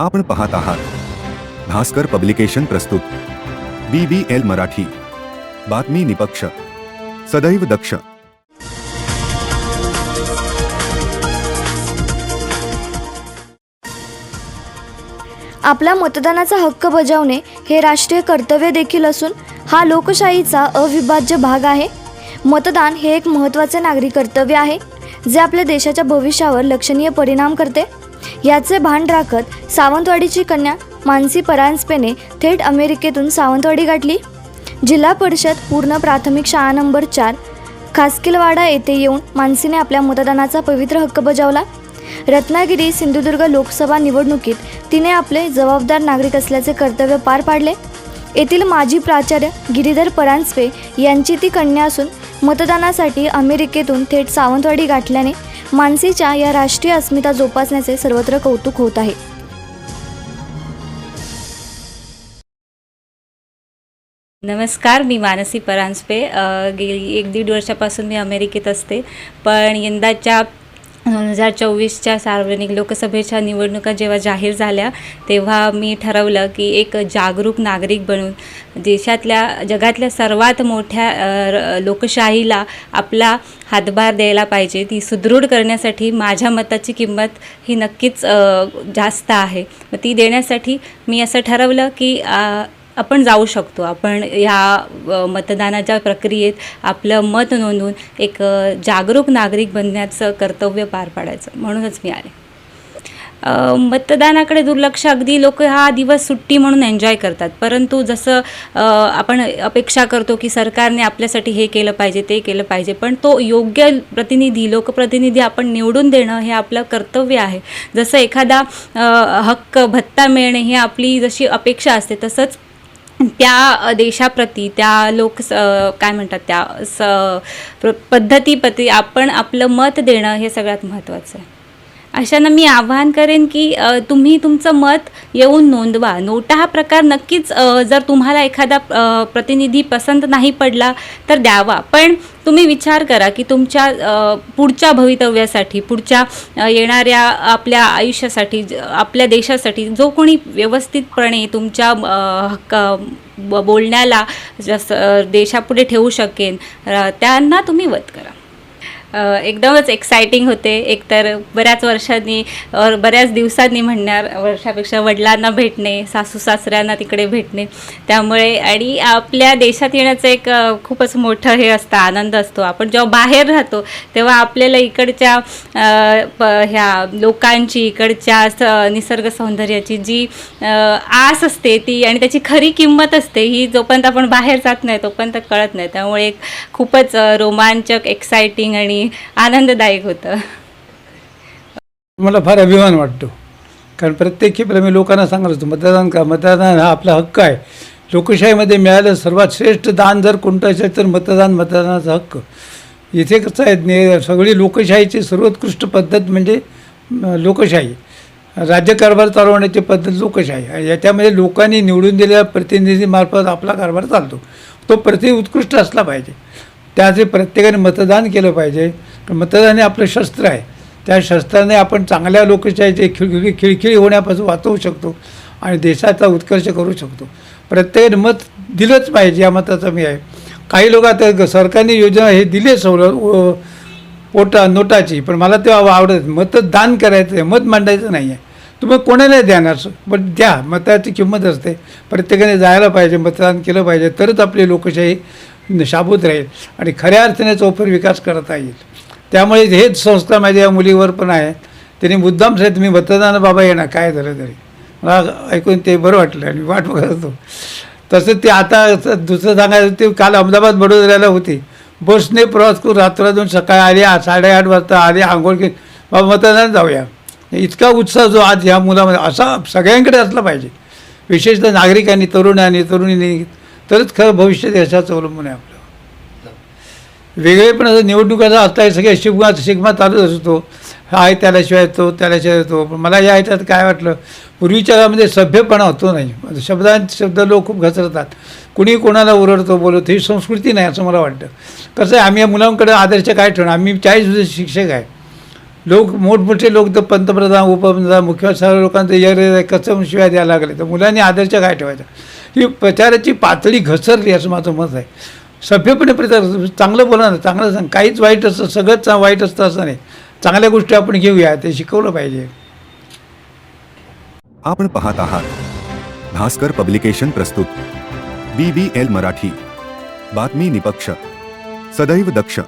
आपण पाहत आहात. भास्कर पब्लिकेशन प्रस्तुत. B B L Marathi. बातमी निपक्ष. सदैव दक्ष. आपला मतदानाचा हक्क बजावणे हे राष्ट्रीय कर्तव्य देखील असून हा लोकशाहीचा अविभाज्य भाग आहे. मतदान हे एक महत्त्वाचे नागरी कर्तव्य आहे जे आपल्या देशाच्या भविष्यावर लक्षणीय परिणाम करते. याचे भान राखत सावंतवाडीची कन्या मानसी परांजपेने थेट अमेरिकेतून सावंतवाडी गाठली. जिल्हा परिषद पूर्ण प्राथमिक शाळा नंबर चार खासकिलवाडा येथे येऊन मानसीने आपल्या मतदानाचा पवित्र हक्क बजावला. रत्नागिरी सिंधुदुर्ग लोकसभा निवडणुकीत तिने आपले जबाबदार नागरिक असल्याचे कर्तव्य पार पाडले. येथील माजी प्राचार्य गिरीधर परांजपे यांची ती कन्या असून मतदानासाठी अमेरिकेतून थेट सावंतवाडी गाठल्याने मानसीच्या या राष्ट्रीय अस्मिता जोपासण्याचे सर्वत्र कौतुक होत आहे. नमस्कार मी मानसी परांजपे. गेली एक दीड वर्षापासून मी अमेरिकेत असते. पण यंदाच्या दोन हजार चोवीसच्या सार्वजनिक लोकसभेच्या निवडणुका जेव्हा जाहीर झाल्या तेव्हा मी ठरवलं की एक जागरूक नागरिक बनून देशातल्या जगातल्या सर्वात मोठ्या र- लोकशाहीला आपला हातभार द्यायला पाहिजे ती सुदृढ करण्यासाठी माझ्या मताची किंमत ही नक्कीच जास्त आहे. मग ती देण्यासाठी मी असं ठरवलं की आपण जाऊ शकतो. आपण ह्या मतदानाच्या प्रक्रियेत आपलं मत नोंदवून एक जागरूक नागरिक बनण्याचं कर्तव्य पार पाडायचं. म्हणूनच मी आले. मतदानाकडे दुर्लक्ष अगदी लोक हा दिवस सुट्टी म्हणून एन्जॉय करतात. परंतु जसं आपण अपेक्षा करतो की सरकारने आपल्यासाठी हे केलं पाहिजे ते केलं पाहिजे पण तो योग्य प्रतिनिधी लोकप्रतिनिधी आपण निवडून देणं हे आपलं कर्तव्य आहे. जसं एखादा हक्क भत्ता मिळणे ही आपली जशी अपेक्षा असते तसंच त्या देशाप्रती त्या लोक स- काय म्हणतात त्या स प्र पद्धतीप्रती आपण आपलं मत देणं हे सगळ्यात महत्त्वाचं आहे. अशांना मी आवाहन करेन की तुम्ही तुमचं मत येऊन नोंदवा. नोटा हा प्रकार नक्कीच जर तुम्हाला एखादा प्रतिनिधी पसंत नाही पडला तर द्यावा. पण तुम्ही विचार करा की तुमच्या पुढच्या भवितव्यासाठी पुढच्या येणाऱ्या आपल्या आयुष्यासाठी ज- आपल्या देशासाठी जो कोणी व्यवस्थितपणे तुमच्या हक्क ब- बोलण्याला जसं देशापुढे ठेवू शकेन त्यांना तुम्ही वत करा. एकदमच एक्सायटिंग होते. एकतर बऱ्याच वर्षांनी बऱ्याच दिवसांनी म्हणणार वर्षापेक्षा वडिलांना भेटणे सासू सासऱ्यांना तिकडे भेटणे. त्यामुळे आणि आपल्या देशात येण्याचं एक खूपच मोठं हे असतं आनंद असतो. आपण जेव्हा बाहेर राहतो तेव्हा आपल्याला इकडच्या प- ह्या लोकांची इकडच्या स- निसर्ग सौंदर्याची जी आस असते ती आणि त्याची खरी किंमत असते ही जोपर्यंत आपण बाहेर जात नाही तोपर्यंत कळत नाही. त्यामुळे एक खूपच रोमांचक एक्सायटिंग आणि आनंददायक होतं. मला फार अभिमान वाटतो. कारण प्रत्येक खेपेला मी लोकांना सांगत असतो मतदान का मतदान हा आपला हक्क आहे. लोकशाहीमध्ये मिळालं सर्वात श्रेष्ठ दान जर कोणतं असेल तर मतदान मतदानाचा हक्क. इथे कसं आहे ने सगळी लोकशाहीची सर्वोत्कृष्ट पद्धत म्हणजे लोकशाही. राज्यकारभार चालवण्याची पद्धत लोकशाही. आणि याच्यामध्ये लोकांनी निवडून दिलेल्या प्रतिनिधीमार्फत आपला कारभार चालतो. तो प्रति उत्कृष्ट असला पाहिजे. त्याचे प्रत्येकाने मतदान केलं पाहिजे. मतदान हे आपलं शस्त्र आहे. त्या शस्त्राने आपण चांगल्या लोकशाहीचे खिळखिळी खिळखिळी होण्यापासून वाचवू शकतो आणि देशाचा उत्कर्ष करू शकतो. प्रत्येकाने मत दिलंच पाहिजे या मताचं मी आहे. काही लोक आता सरकारने योजना हे दिले सवलत पोटा नोटाची पण मला ते आवडत मतदान करायचं आहे मत मांडायचं नाही आहे. तुम्ही कोणाला द्यानार पण द्या. मताची किंमत असते. प्रत्येकाने जायला पाहिजे मतदान केलं पाहिजे. तरच आपली लोकशाही शाबूत राहील आणि खऱ्या अर्थाने चौफर विकास करता येईल. त्यामुळे हेच संस्कार माझ्या या मुलीवर पण आहे. त्यांनी मुद्दाम साहेब तुम्ही मतदान बाबा येणार काय झालं तरी. मला ऐकून ते बरं वाटलं आणि वाट बघत होतो. तसं ते आता दुसरं सांगायचं ते काल अहमदाबाद बडोदऱ्याला होती. बसने प्रवास करून रात्रातून सकाळी आली साडेआठ वाजता आली आंघोळ केली. बाबा मतदान जाऊया. इतका उत्साह जो आज ह्या मुलामध्ये असा सगळ्यांकडे असला पाहिजे. विशेषतः नागरिकांनी तरुणांनी तरुणींनी तरच खरं भविष्य देशाचं अवलंबून आहे आपलं. वेगळेपणाचा निवडणुकाचा असता हे सगळे शिगमा शिगमा चालूच असतो. हा आहे त्याल्याशिवाय येतो त्याल्याशिवाय येतो पण मला या ह्याच्यात काय वाटलं पूर्वीच्या काळामध्ये सभ्यपणा होतो नाही. शब्दांत शब्द लोक खूप घसरतात. कुणी कोणाला ओरडतो बोलतो ही संस्कृती नाही असं मला वाटतं. कसं आहे आम्ही या मुलांकडे आदर्श काय ठेवणं आम्ही चाळीस वर्ष शिक्षक आहे. लोक मोठमोठे लोक तर पंतप्रधान उपप्रधान मुख्यमंत्री सर्व लोकांचं यर कसं शिवाय द्यायला लागले. तर मुलांनी आदर्श काय ठेवायचा? ही प्रचाराची पातळी घसरली असं माझं मत आहे. सभ्यपणे प्रचार चांगलं बोला ना चांगलं सांग. काहीच वाईट असतं सगळंच वाईट असतं असं नाही. चांगल्या गोष्टी आपण घेऊया ते शिकवलं पाहिजे. आपण पाहत आहात. भास्कर पब्लिकेशन प्रस्तुत. B B L Marathi. बातमी निपक्ष. सदैव दक्ष.